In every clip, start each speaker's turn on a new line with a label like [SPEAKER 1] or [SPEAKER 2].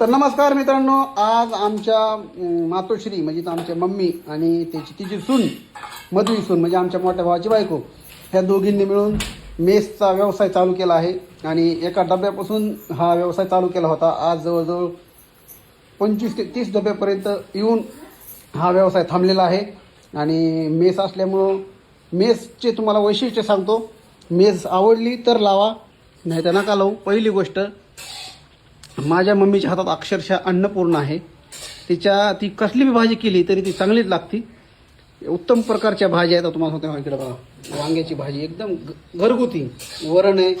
[SPEAKER 1] तर नमस्कार मित्रांनो आज आमच्या मातोश्री म्हणजे आमच्या मम्मी आणि त्याची तिची सून मधुरी सून म्हणजे आमच्या मोठ्या भावाची बायको ह्या दोघींनी मिळून मेसचा व्यवसाय चालू केला आहे. आणि एका डब्यापासून हा व्यवसाय चालू केला होता. आज जवळजवळ पंचवीस ते तीस डब्यापर्यंत येऊन हा व्यवसाय थांबलेला आहे. आणि मेस असल्यामुळं मेसचे तुम्हाला वैशिष्ट्य सांगतो. मेस आवडली तर लावा नाही तर नका लावू. पहिली गोष्ट माझ्या मम्मीच्या हातात अक्षरशः अन्नपूर्ण आहे. तिच्या ती कसली बी भाजी केली तरी ती चांगलीच लागती. उत्तम प्रकारच्या भाज्या आहेत. तुम्हाला सांगतो इकडे बघा. वांग्याची भाजी एकदम घरगुती. वरण आहे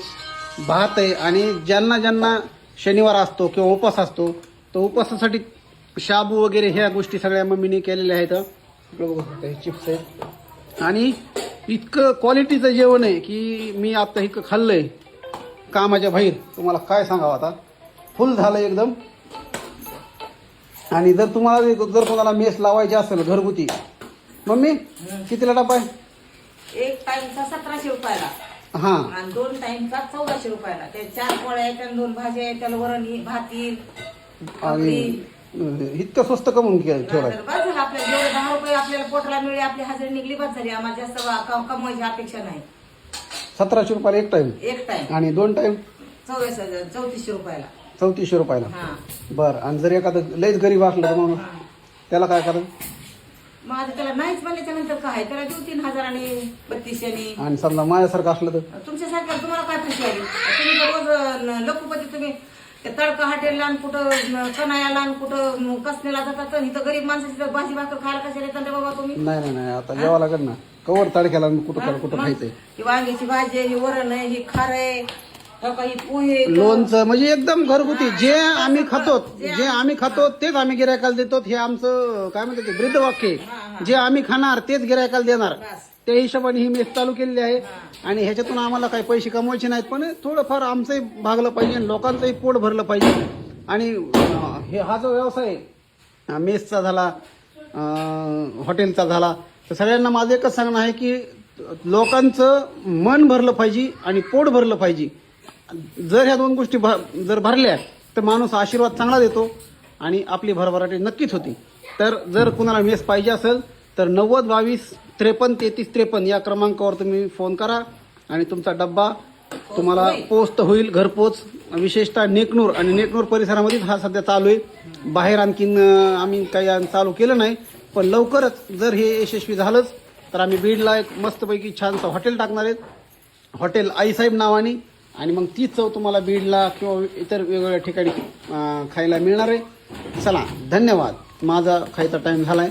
[SPEAKER 1] भात आहे आणि ज्यांना ज्यांना शनिवार असतो किंवा उपास असतो तर उपासासाठी शाबू वगैरे ह्या गोष्टी सगळ्या मम्मीने केलेल्या आहेत. इकडं बघू शकता हे चिप्स आहेत. आणि इतकं क्वालिटीचं जेवण आहे की मी आता इतकं खाल्लंय. कामाच्या बाहेर. तुम्हाला काय सांगावं आता? फुल झालं एकदम. आणि जर तुम्हाला जर कोणाला मेस लावायची असेल घरगुती मम्मी कितीला डबा आहे
[SPEAKER 2] एक टाइमचा सतराशे रुपयाला.
[SPEAKER 1] हां.
[SPEAKER 2] आणि दोन टाइमचा चौदाशे रुपयाला. ते चार पोळ्या आहेत आणि दोन भाज्या आहेत त्याला वरण ही- भात येईल
[SPEAKER 1] आणि अं, इतकं स्वस्त कमवून ठेवलाय.
[SPEAKER 2] बस झालं आपल्याला जेवढे दहा रुपये आपल्याला पोटाला मिळले आपली हजेरी निघली बस झाली. आम्हाला जास्त वा- कम- कमवायची अपेक्षा नाही.
[SPEAKER 1] सतराशे रुपयाला एक टाइम
[SPEAKER 2] एक टाइम
[SPEAKER 1] आणि दोन टाइम
[SPEAKER 2] हजार चौतीसशे रुपयाला.
[SPEAKER 1] चौतीसशे रुपयाला.
[SPEAKER 2] हा.
[SPEAKER 1] बरं आणि जर एखादं लयच गरीब असलं तर मग त्याला काय करायचं
[SPEAKER 2] मग आता त्याला नाहीच म्हणल्याच्या नंतर काय? त्याला देऊ तीन हजार आणि बत्तीसशे
[SPEAKER 1] आणि समजा माझ्यासारखं असलं तर?
[SPEAKER 2] तुमच्यासारख्या तुम्हाला काय पैसे आले तुम्ही तर रोज अं, लखुपती तुम्ही ते तडका हॉटेलला आणि कुठं अं, कनायाला आणि कुठं अं, कसनेला जातात. इथं गरीब माणसाची तर भाजी भाकर खायला कशाला येतात रे बाबा तुम्ही?
[SPEAKER 1] नाही नाही नाही आता जेवा लागेल ना. कवर तडक्याला आणि कुठं कुठं खायचंय?
[SPEAKER 2] ही वांग्याची भाजी आहे, ही वरण आहे ही खार आहे. हो पोहे
[SPEAKER 1] लोणचं म्हणजे एकदम घरगुती. जे आम्ही खातो जे आम्ही खातो तेच आम्ही गिरायकाला देतो. हे आमचं काय म्हणतात ते वृद्ध वाक्य आहे. जे आम्ही खाणार तेच गिरायकाला देणार.
[SPEAKER 2] बस.
[SPEAKER 1] त्या हिशोबाने ही मेस चालू केलेली आहे. आणि ह्याच्यातून आम्हाला काही पैसे कमवायचे नाहीत पण थोडंफार आमचंही भागलं पाहिजे आणि लोकांचंही पोट भरलं पाहिजे. आणि अं, हे हा जो व्यवसाय आहे, अं, मेसचा झाला अं, हॉटेलचा झाला तर सगळ्यांना माझं एकच सांगणं आहे की लोकांचं मन भरलं पाहिजे आणि पोट भरलं पाहिजे. जर ह्या दोन गोष्टी भ- जर भरल्या तर माणूस आशीर्वाद चांगला देतो आणि आपली भरभराटी नक्कीच होती. तर जर कुणाला मेस पाहिजे असेल तर नव्वद बावीस त्रेपन्न तेहतीस त्रेपन्न या क्रमांकावर तुम्ही फोन करा आणि तुमचा डब्बा तुम्हाला पोस्ट होईल घरपोच. विशेषतः नेकनूर आणि नेकनूर परिसरामध्येच हा सध्या चालू आहे. बाहेर आणखीन आम्ही काही चालू केलं नाही पण लवकरच जर हे यशस्वी झालंच तर आम्ही बीडला एक मस्तपैकी छानसं हॉटेल टाकणार आहेत हॉटेल आईसाहेब नावाने आणि मग ती चव तुम्हाला बीडला किंवा इतर वेगवेगळ्या ठिकाणी खायला मिळणार आहे. चला धन्यवाद. माझा खायचा टाईम झाला आहे